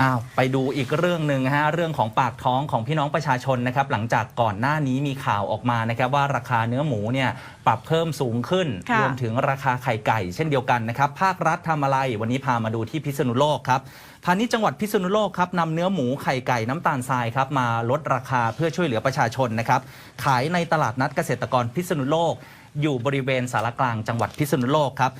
อ้าวไปดูอีกเรื่องหนึ่งฮะเรื่องของปากท้องของพี่น้องประชาชนนะครับหลังจากก่อนหน้านี้มีข่าวออกมานะครับว่าราคาเนื้อหมูเนี่ยปรับเพิ่มสูงขึ้น ค่ะ รวมถึงราคาไข่ไก่ เช่นเดียวกันนะครับภาครัฐทำอะไร วันนี้พามาดูที่พิษณุโลกครับพาณิชย์จังหวัดพิษณุโลกครับนำเนื้อหมูไข่ไก่น้ำตาลทรายครับมาลดราคาเพื่อช่วยเหลือประชาชนนะครับขายในตลาดนัดเกษตรกรพิษณุโลก อยู่บริเวณสารกลางจังหวัดพิษณุโลกครับ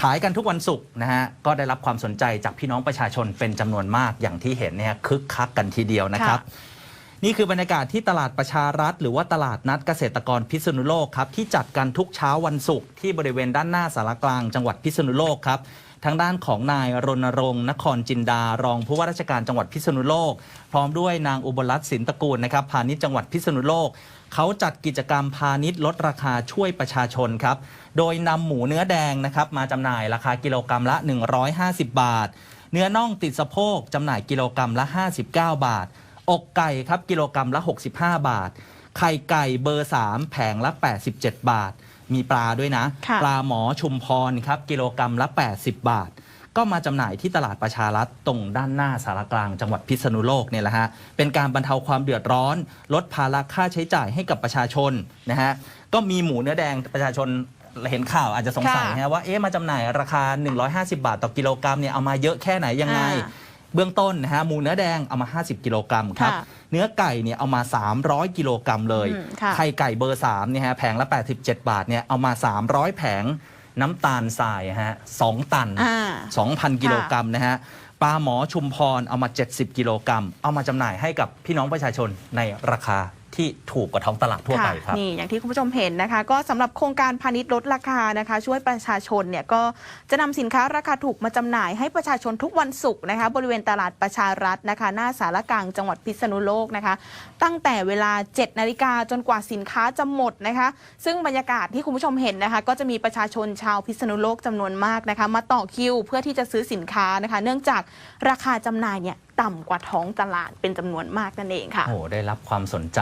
ขายกันทุกวันศุกร์นะฮะก็ได้รับความสนใจจากพี่น้องประชาชนเป็นจำนวนมากอย่างที่เห็นเนี่ยคึกคักกันทีเดียวนะครับ นี่คือบรรยากาศที่ตลาดประชารัฐ หรือว่าตลาดนัดเกษตรกรพิษณุโลกครับที่จัดกันทุกเช้าวันศุกร์ที่บริเวณด้านหน้าสารกลางจังหวัดพิษณุโลกครับทางด้านของนายรณรงค์นครจินดา รองผู้ว่าราชการจังหวัดพิษณุโลก พร้อมด้วยนางอุบลรัตน์สินตระกูลนะครับพาณิชย์จังหวัดพิษณุโลกเขาจัดกิจกรรมพาณิชย์ลดราคาช่วยประชาชนครับ โดยนำหมูเนื้อแดงนะครับมาจำหน่ายราคากิโลกรรัมละ 150 บาท เนื้อน่องติดสะโพกจำหน่ายกิโลกรรัมละ 59 บาท อกไก่ครับกิโลกรรัมละ 65 บาท ไข่ไก่เบอร์ 3 แผงละ 87 บาท มีปลาด้วยนะ ค่ะ ปลาหมอชุมพรครับกิโลกรรัมละ 80 บาท ก็มาจำหน่ายที่ตลาดประชารัฐตรงด้านหน้าสารกลางจังหวัดพิษณุโลกเนี่ยแหละฮะเป็นการบรรเทาความเดือดร้อน ลดภาระค่าใช้จ่ายให้กับประชาชนนะฮะก็มีหมูเนื้อแดงประชาชนเห็นข่าวอาจจะสงสัยค่ะ นะว่าเอ๊ะมาจำหน่ายราคา 150 บาทต่อกิโลกรัมเนี่ยเอามาเยอะแค่ไหนยังไง อ่า เบื้องต้นนะฮะหมูเนื้อแดงเอามา 50 กิโลกรัมครับ ค่ะเนื้อไก่เนี่ยเอามา 300 กิโลกรัมเลย อืมค่ะ ไข่ไก่เบอร์3เนี่ยฮะแผงละ 87 บาทเนี่ยเอามา 300 แผงน้ำตาลทรายฮะ2ตัน อ่า 2,000 กิโลกรัมนะฮะปลาหมอชุมพรเอามา 70 กิโลกรัม เอามาจำหน่ายให้กับพี่น้องประชาชนในราคา ที่ถูกกว่าท้องตลาดทั่วไปครับนี่อย่างที่คุณผู้ชมเห็นนะคะ ก็สำหรับโครงการพาณิชย์ลดราคานะคะ ช่วยประชาชนเนี่ยก็จะนำสินค้าราคาถูกมาจำหน่ายให้ประชาชนทุกวันศุกร์นะคะ บริเวณตลาดประชารัฐนะคะ หน้าสารกลางจังหวัดพิษณุโลกนะคะ ตั้งแต่เวลา 7 นาฬิกาจนกว่าสินค้าจะหมดนะคะ ซึ่งบรรยากาศที่คุณผู้ชมเห็นนะคะ ก็จะมีประชาชนชาวพิษณุโลกจำนวนมากนะคะ มาต่อคิว เพื่อที่จะซื้อสินค้านะคะ เนื่องจากราคาจำหน่ายเนี่ยต่ำกว่าท้องตลาดเป็นจำนวนมากนั่นเองค่ะ โอ้โหได้รับความสนใจ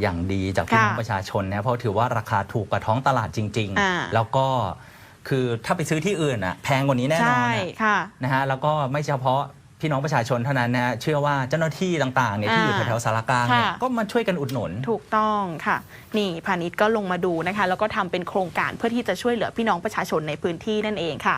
อย่างดีจากพี่น้องค่ะประชาชนนะเพราะถือว่าราคาถูกกว่าท้องตลาดจริงอ่าๆแล้วก็คือถ้าไปซื้อที่อื่นอะแพงกว่านี้แน่นอนใช่อะค่ะนะฮะแล้วก็ไม่เฉพาะพี่น้องประชาชนเท่านั้นนะฮะเชื่อว่าเจ้าหน้าที่ต่างๆเนี่ยที่อยู่อ่าแถวๆสารกลางเนี่ยค่ะก็มาช่วยกันอุดหนุน ถูกต้องค่ะ นี่พาณิชย์ก็ลงมาดูนะคะ แล้วก็ทำเป็นโครงการเพื่อที่จะช่วยเหลือพี่น้องประชาชนในพื้นที่นั่นเองค่ะ